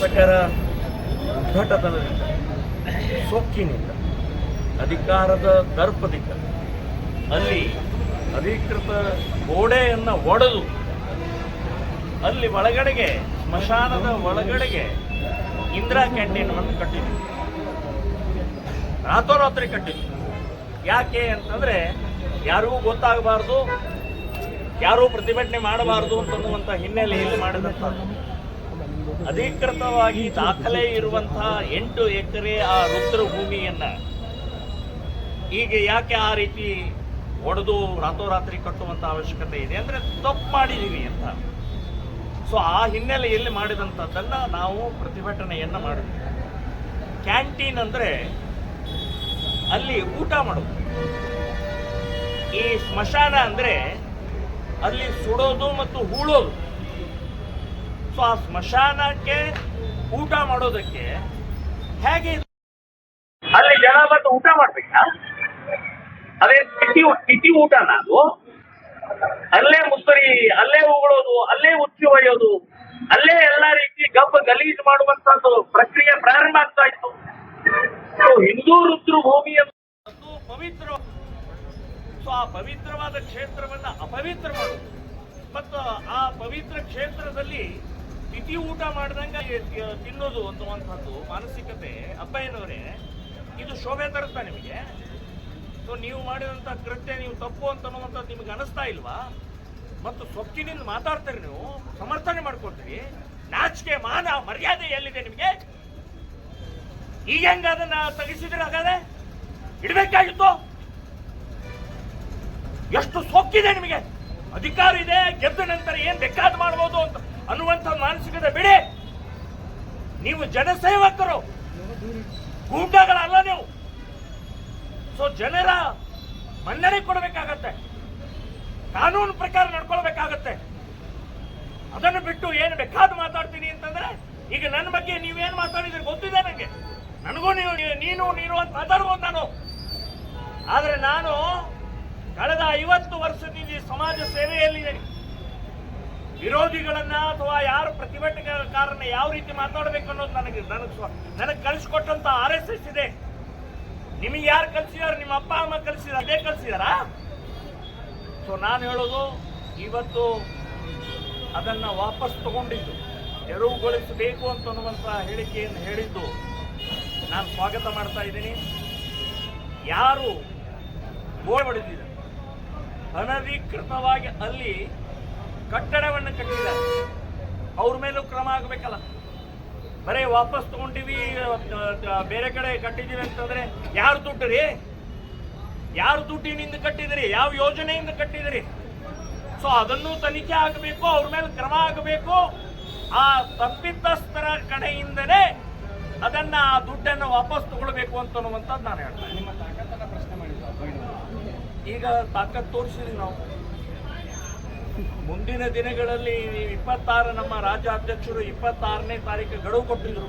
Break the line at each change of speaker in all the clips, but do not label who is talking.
ಶಾಸಕರ ಘಟತನದಿಂದ ಸೊಕ್ಕಿನಿಂದ, ಅಧಿಕಾರದ ದರ್ಪದಿಂದ, ಅಲ್ಲಿ ಅಧಿಕೃತ ಗೋಡೆಯನ್ನು ಒಡೆದು, ಅಲ್ಲಿ ಒಳಗಡೆಗೆ, ಸ್ಮಶಾನದ ಒಳಗಡೆಗೆ ಇಂದಿರಾ ಕ್ಯಾಂಟೀನ್ ಅನ್ನು ಕಟ್ಟಿದ್ವಿ ರಾತ್ರೋರಾತ್ರಿ ಕಟ್ಟಿದ್ವಿ ಯಾಕೆ ಅಂತಂದ್ರೆ, ಯಾರಿಗೂ ಗೊತ್ತಾಗಬಾರ್ದು, ಯಾರೂ ಪ್ರತಿಭಟನೆ ಮಾಡಬಾರದು ಅಂತನ್ನುವಂಥ ಹಿನ್ನೆಲೆಯಲ್ಲಿ ಮಾಡಿದಂಥದ್ದು ಅಧಿಕೃತವಾಗಿ ದಾಖಲೆ ಇರುವಂತಹ ಎಂಟು ಎಕರೆ ಆ ರುದ್ರ ಭೂಮಿಯನ್ನ ಈಗ ಯಾಕೆ ಆ ರೀತಿ ಒಡೆದು ರಾತ್ರೋರಾತ್ರಿ ಕಟ್ಟುವಂತ ಅವಶ್ಯಕತೆ ಇದೆ ಅಂದ್ರೆ ತಪ್ಪು ಮಾಡಿದೀವಿ ಅಂತ. ಸೊ ಆ ಹಿನ್ನೆಲೆಯಲ್ಲಿ ಮಾಡಿದಂಥದ್ದನ್ನ ನಾವು ಪ್ರತಿಭಟನೆಯನ್ನ ಮಾಡಿದ್ವಿ. ಕ್ಯಾಂಟೀನ್ ಅಂದ್ರೆ ಅಲ್ಲಿ ಊಟ ಮಾಡೋದು. ಈ ಸ್ಮಶಾನ ಅಂದ್ರೆ ಅಲ್ಲಿ ಸುಡೋದು ಮತ್ತು ಹೂಳೋದು. ಸೊ, ಆ ಸ್ಮಶಾನಕ್ಕೆ ಊಟ ಮಾಡೋದಕ್ಕೆ ಹೇಗೆ ಅಲ್ಲಿ ಜನ ಬಂದು ಊಟ ಮಾಡ್ಬೇಕಾ ಅದೇ ತಿಥಿ ತಿಥಿ ಊಟನ ಅದು? ಅಲ್ಲೇ ಮುಸ್ತರಿ ಅಲ್ಲೇ ಉಗುಳೋದು, ಅಲ್ಲೇ ಉಚ್ಚಿ ಒಯ್ಯೋದು, ಅಲ್ಲೇ ಎಲ್ಲಾ ರೀತಿ ಗಬ್ಬ ಗಲೀಜು ಮಾಡುವಂತದ್ದು ಪ್ರಕ್ರಿಯೆ ಪ್ರಾರಂಭ ಆಗ್ತಾ ಇತ್ತು. ಹಿಂದೂ ರುದ್ರ ಭೂಮಿ ಅದು ಪವಿತ್ರ ಸೊ, ಆ ಪವಿತ್ರವಾದ ಕ್ಷೇತ್ರವನ್ನ ಅಪವಿತ್ರ ಮಾಡುದು ಮತ್ತು ಆ ಪವಿತ್ರ ಕ್ಷೇತ್ರದಲ್ಲಿ ತಿಥಿ ಊಟ ಮಾಡ್ದಂಗ ತಿನ್ನೋದು ಅನ್ನುವಂಥದ್ದು ಮಾನಸಿಕತೆ ಅಬ್ಬಯ್ಯನವರೇ ಇದು ಶೋಭೆ ತರುತ್ತಾ ನಿಮಗೆ? ಸೊ ನೀವು ಮಾಡಿದಂಥ ಕೃತ್ಯ, ನೀವು ತಪ್ಪು ಅಂತ ಅನ್ನುವಂಥದ್ದು ನಿಮಗೆ ಅನಿಸ್ತಾ ಇಲ್ವಾ? ಮತ್ತು ಸೊಕ್ಕಿನಿಂದ ಮಾತಾಡ್ತೀರಿ ನೀವು, ಸಮರ್ಥನೆ ಮಾಡ್ಕೊಳ್ತೀರಿ ನಾಚಿಕೆ, ಮಾನ, ಮರ್ಯಾದೆ ಎಲ್ಲಿದೆ ನಿಮಗೆ? ಈಗ ಹೆಂಗ ಅದನ್ನ ತಗಿಸಿದ್ರೆ ಹಾಗಾದ್ರೆ? ಇಡಬೇಕಾಗಿತ್ತು? ಎಷ್ಟು ಸೊಕ್ಕಿದೆ ನಿಮಗೆ? ಅಧಿಕಾರ ಇದೆ, ಗೆದ್ದ ನಂತರ ಏನ್ ಬೇಕಾದ್ ಮಾಡ್ಬೋದು ಅಂತ ಅನ್ನುವಂಥ ಮಾನಸಿಕತೆ ಬಿಡಿ ನೀವು ಜನಸೇವಕರು. ಗೂಂಡಾಗಳಲ್ಲ ನೀವು. ಸೊ ಜನರ ಮನ್ನಣೆ ಕೊಡಬೇಕಾಗತ್ತೆ. ಕಾನೂನು ಪ್ರಕಾರ ನಡ್ಕೊಳ್ಬೇಕಾಗತ್ತೆ. ಅದನ್ನು ಬಿಟ್ಟು ಏನು ಬೇಕಾದ್ ಮಾತಾಡ್ತೀನಿ ಅಂತಂದ್ರೆ, ಈಗ ನನ್ನ ಬಗ್ಗೆ ನೀವೇನು ಮಾತಾಡಿದ್ರೆ ಗೊತ್ತಿದೆ ನನಗೆ ನನಗೂ ನೀವು, ನೀನು ನೀನು ಅಂತ ಮಾತಾಡ್ಬೋದು ನಾನು. ಆದರೆ ನಾನು ಕಳೆದ ಐವತ್ತು ವರ್ಷದಿಂದ ಸಮಾಜ ಸೇವೆಯಲ್ಲಿದ್ದೇನೆ. ವಿರೋಧಿಗಳನ್ನ ಅಥವಾ ಯಾರು ಪ್ರತಿಭಟನೆಕಾರನ್ನ ಯಾವ ರೀತಿ ಮಾತಾಡಬೇಕು ಅನ್ನೋದು ನನಗೆ ನನಗೆ ನನಗೆ ಕಲಿಸ್ಕೊಟ್ಟಂತ ಆರ್ ಎಸ್ ಎಸ್ ಇದೆ. ನಿಮಗೆ ಯಾರು ಕಲಿಸಿದಾರ ನಿಮ್ಮ ಅಪ್ಪ, ಅಮ್ಮ ಕಲಿಸಿದ ಅದೇ ಕಲಿಸಿದಾರಾ ಸೊ ನಾನು ಹೇಳೋದು, ಇವತ್ತು ಅದನ್ನ ವಾಪಸ್ ತಗೊಂಡಿದ್ದು, ತೆರವುಗೊಳಿಸಬೇಕು ಅಂತ ಅನ್ನುವಂಥ ಹೇಳಿಕೆಯನ್ನು ಹೇಳಿದ್ದು ನಾನು ಸ್ವಾಗತ ಮಾಡ್ತಾ ಇದ್ದೀನಿ. ಯಾರು ಗೋಳ ಹೊಡೆದಿದ್ದಾರೆ ಅನಧಿಕೃತವಾಗಿ ಅಲ್ಲಿ ಕಟ್ಟಡವನ್ನು ಕಟ್ಟಿದ್ದಾರೆ. ಅವ್ರ ಮೇಲೂ ಕ್ರಮ ಆಗಬೇಕಲ್ಲ. ಬರೀ ವಾಪಸ್ ತಗೊಂಡಿವಿ ಬೇರೆ ಕಡೆ ಕಟ್ಟಿದ್ದೀವಿ ಅಂತಂದ್ರೆ ಯಾರು ದುಡ್ಡು ರೀ ಯಾರು ದುಡ್ಡಿನಿಂದ ಕಟ್ಟಿದಿರಿ? ಯಾವ ಯೋಜನೆಯಿಂದ ಕಟ್ಟಿದಿರಿ? ಸೊ ಅದನ್ನು ತನಿಖೆ ಆಗಬೇಕು ಅವ್ರ ಮೇಲೆ ಕ್ರಮ ಆಗಬೇಕು. ಆ ತಪ್ಪಿತಸ್ಥರ ಕಡೆಯಿಂದಲೇ ಅದನ್ನ ಆ ದುಡ್ಡನ್ನು ವಾಪಸ್ ತಗೊಳ್ಬೇಕು ಅಂತ ಅನ್ನುವಂಥದ್ದು ನಾನು ಹೇಳ್ತೇನೆ ಈಗ ತಾಕತ್ ತೋರಿಸಿದ್ವಿ ನಾವು. ಮುಂದಿನ ದಿನಗಳಲ್ಲಿ ಇಪ್ಪತ್ತಾರು ನಮ್ಮ ರಾಜ್ಯಾಧ್ಯಕ್ಷರು ಇಪ್ಪತ್ತಾರನೇ ತಾರೀಕು ಗಡುವು ಕೊಟ್ಟಿದ್ರು.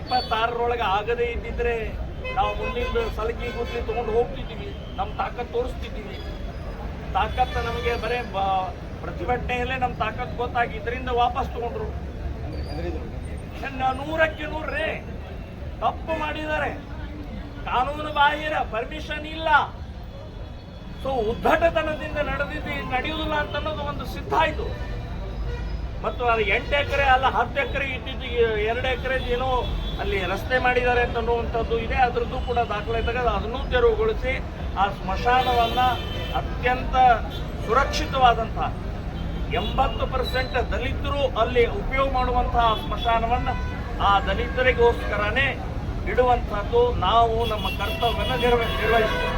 ಇಪ್ಪತ್ತಾರರೊಳಗೆ ಆಗದೇ ಇದ್ದಿದ್ರೆ ನಾವು ಮುಂದಿನ ಸಲಕಿ ಗುದ್ಲಿ ತೊಗೊಂಡು ಹೋಗ್ತಿದ್ದೀವಿ. ನಮ್ಮ ತಾಕತ್ತು ತೋರಿಸ್ತಿದ್ದೀವಿ. ತಾಕತ್ತು ನಮಗೆ ಬರೀ ಪ್ರತಿಭಟನೆಯಲ್ಲೇ ನಮ್ಮ ತಾಕತ್ತು ಗೊತ್ತಾಗಿ ಇದರಿಂದ ವಾಪಸ್ ತಗೊಂಡ್ರು. ನೂರಕ್ಕೆ ನೂರೇ ತಪ್ಪು ಮಾಡಿದ್ದಾರೆ. ಕಾನೂನು ಬಾಹಿರ ಪರ್ಮಿಷನ್ ಇಲ್ಲ. ಸೊ ಉದ್ದಟತನದಿಂದ ನಡೆದಿದ್ದು ನಡೆಯುವುದಿಲ್ಲ ಅಂತ ಅನ್ನೋದು ಒಂದು ಸಿದ್ಧ ಆಯ್ತು. ಮತ್ತು ಅದು ಎಂಟು ಎಕರೆ ಅಲ್ಲ, ಹತ್ತು ಎಕರೆ ಇದ್ದಿದ್ದು ಎರಡು ಎಕರೆ ಏನೋ ಅಲ್ಲಿ ರಸ್ತೆ ಮಾಡಿದ್ದಾರೆ ಅಂತ ಅನ್ನುವಂಥದ್ದು ಇದೆ. ಅದರದ್ದು ಕೂಡ ದಾಖಲೆ ತೆಗೆದು ಅದನ್ನು ತೆರವುಗೊಳಿಸಿ ಆ ಸ್ಮಶಾನವನ್ನ ಅತ್ಯಂತ ಸುರಕ್ಷಿತವಾದಂಥ ಎಂಬತ್ತು ಪರ್ಸೆಂಟ್ ದಲಿತರು ಅಲ್ಲಿ ಉಪಯೋಗ ಮಾಡುವಂತಹ ಸ್ಮಶಾನವನ್ನ ಆ ದಲಿತರಿಗೋಸ್ಕರನೇ ಇಡುವಂತಹದ್ದು ನಾವು ನಮ್ಮ ಕರ್ತವ್ಯವನ್ನು ನಿರ್ವ ನಿರ್ವಹಿಸ್ತೇವೆ